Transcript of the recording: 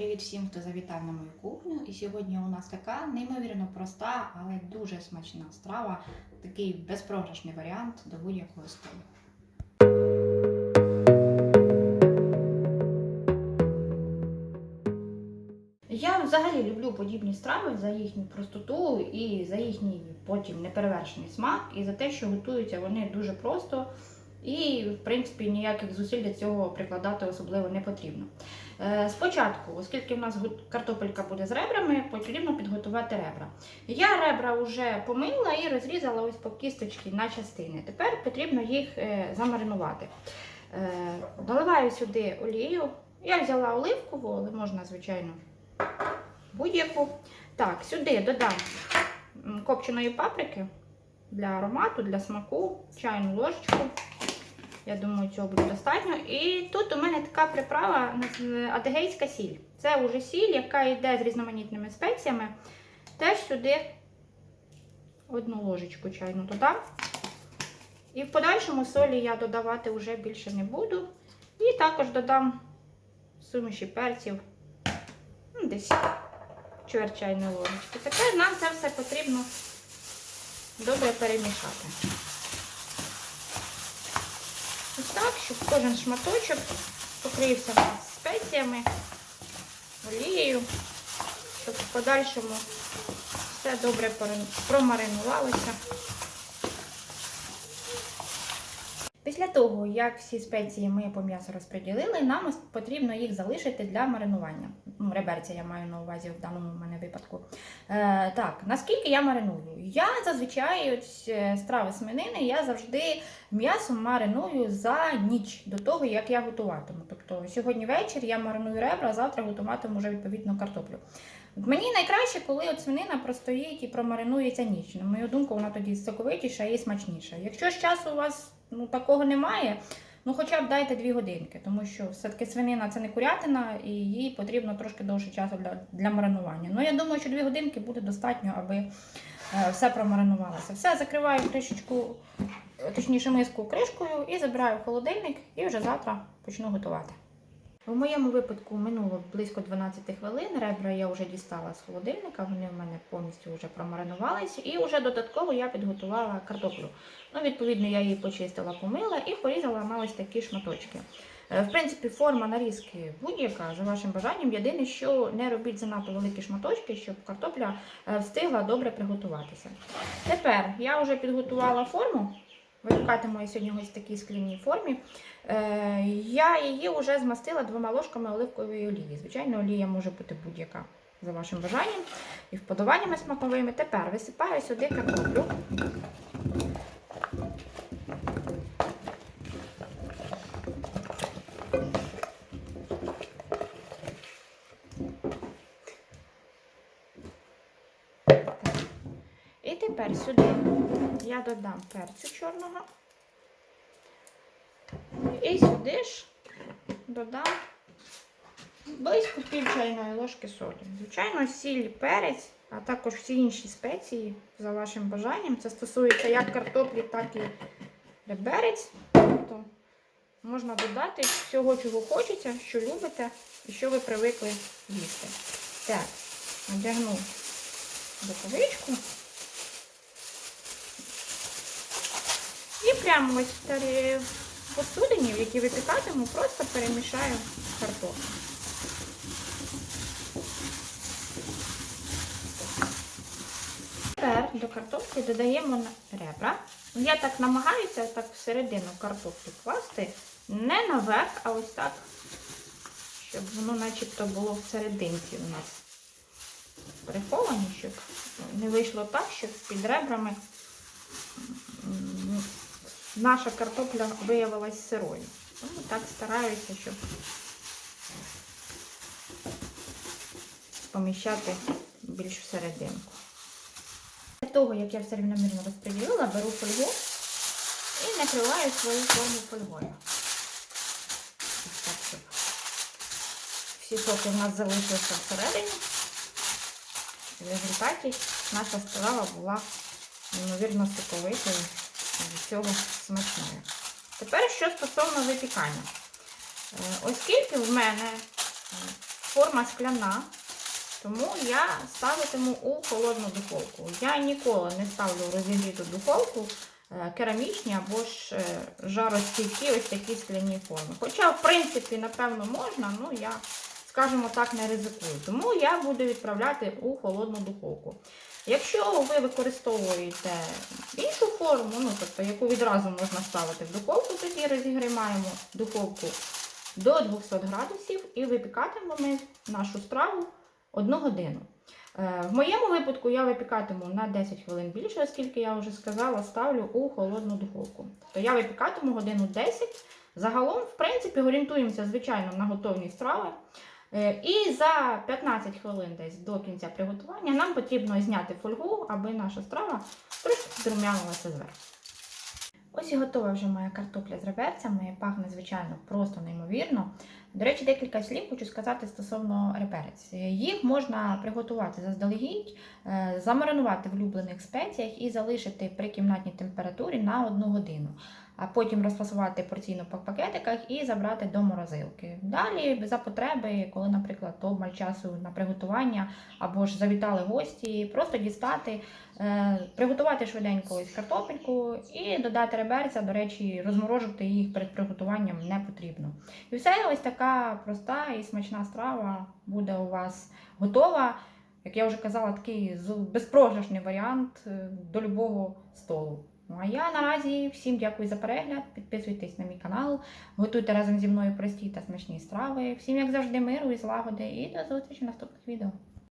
Привіт всім, хто завітав на мою кухню. І сьогодні у нас така неймовірно проста, але дуже смачна страва. Такий безпрограшний варіант до будь-якого столу. Я взагалі люблю подібні страви за їхню простоту і за їхній потім неперевершений смак, і за те, що готуються вони дуже просто. І, в принципі, ніяких зусиль для цього прикладати особливо не потрібно. Е, Спочатку, оскільки в нас картопелька буде з ребрами, потрібно підготувати ребра. Я ребра вже помила і розрізала ось по кісточки на частини. Тепер потрібно їх е, замаринувати. Е, Доливаю сюди олію. Я взяла оливкову, але можна, звичайно, будь-яку. Так, сюди додам копченої паприки для аромату, для смаку, чайну ложечку. Я думаю, цього буде достатньо. І тут у мене така приправа адегейська сіль. Це вже сіль, яка йде з різноманітними спеціями. Теж сюди одну ложечку чайну додам. І в подальшому солі я додавати вже більше не буду. І також додам суміші перців. ну, Десь чайної ложечки. Тепер нам це все потрібно добре перемішати. Ось так, щоб кожен шматочок покрився спеціями, олією, щоб в подальшому все добре промаринувалося. Після того, як всі спеції ми по м'ясу розподілили, нам потрібно їх залишити для маринування. Ну, реберця я маю на увазі в даному мене випадку. Е, так, наскільки я мариную? Я зазвичай ось, е, страви свинини я завжди м'ясо мариную за ніч до того, як я готуватиму. Тобто сьогодні вечір я мариную ребра, а завтра готуватиму вже відповідно картоплю. Мені найкраще, коли от свинина простоїть і промаринується ніч. На мою думку, вона тоді соковитіша і смачніша. Якщо ж часу у вас ну, такого немає, ну хоча б дайте дві годинки, тому що все-таки свинина це не курятина, і їй потрібно трошки довше часу для, для маринування. Ну я думаю, що дві годинки буде достатньо, аби е, все промаринувалося. Все, закриваю кришечку, точніше миску кришкою і забираю в холодильник і вже завтра почну готувати. У моєму випадку минуло близько 12 хвилин. Ребра я вже дістала з холодильника, вони в мене повністю вже промаринувалися. І вже додатково я підготувала картоплю. Ну, відповідно, я її почистила, помила і порізала на такі шматочки. Е, В принципі, форма нарізки будь-яка за вашим бажанням. Єдине, що не робіть занадто великі шматочки, щоб картопля е, встигла добре приготуватися. Тепер я вже підготувала форму. Випікатиму я сьогодні ось в такій скляній формі. Е, Я її вже змастила двома ложками оливкової олії. Звичайно, олія може бути будь-яка за вашим бажанням і вподобаннями смаковими. Тепер висипаю сюди картоплю. І тепер сюди я додам перцю чорного. І сюди ж додам близько пів чайної ложки солі. Звичайно, сіль, перець, а також всі інші спеції за вашим бажанням. Це стосується як картоплі, так і реберець. Тобто можна додати всього, чого хочеться, що любите і що ви привикли їсти. Так, надягну рукавичку. І прямо ось в тарі- в посудині, в якій випікатиму, просто перемішаю картоплю. Тепер до картоплі додаємо ребра. Я так намагаюся так всередину картоплю класти, не наверх, а ось так, щоб воно начебто було всерединці у нас приховані, щоб не вийшло так, щоб під ребрами наша картопля виявилась сирою. Тому так стараюся, щоб поміщати більш всерединку. Для того, як я все рівномірно розподілила, беру фольгу і накриваю свою форму фольгою. Так, щоб всі соки в нас залишилися всередині. В результаті наша страва була неймовірно соковитою від цього смачною. Тепер що стосовно випікання. Е, Оскільки в мене е, форма скляна, тому я ставитиму у холодну духовку. Я ніколи не ставлю у розігріту духовку е, керамічні або ж жаростійкі ось такі скляні форми. Хоча, в принципі, напевно, можна, ну я, скажімо так, не ризикую. Тому я буду відправляти у холодну духовку. Якщо ви використовуєте іншу форму, ну тобто яку відразу можна ставити в духовку, тоді розігріваємо духовку до 200 градусів і випікатимемо ми нашу страву 1 годину. Е, В моєму випадку я випікатиму на 10 хвилин більше, оскільки я вже сказала, ставлю у холодну духовку. Тобто я випікатиму годину 10. Загалом, в принципі, орієнтуємося, звичайно, на готовність страви. Е, І за 15 хвилин десь до кінця приготування нам потрібно зняти фольгу, аби наша страва трошки зрум'янилася зверху. Ось і готова вже моя картопля з реберцями. Пахне, звичайно, просто неймовірно. До речі, декілька слів хочу сказати стосовно реберець. Їх можна приготувати заздалегідь, е, замаринувати в улюблених спеціях і залишити при кімнатній температурі на одну годину. А потім розфасувати порційно по пакетиках і забрати до морозилки. Далі, за потреби, коли, наприклад, обмаль часу на приготування або ж завітали гості, просто дістати, е, приготувати швиденько ось картопельку і додати реберця. До речі, розморожувати їх перед приготуванням не потрібно. І все ось така проста і смачна страва буде у вас готова. Як я вже казала, такий безпрограшний варіант е, до любого столу. Ну а я наразі всім дякую за перегляд. Підписуйтесь на мій канал, готуйте разом зі мною прості та смачні страви. Всім, як завжди, миру і злагоди, і до зустрічі в наступних відео.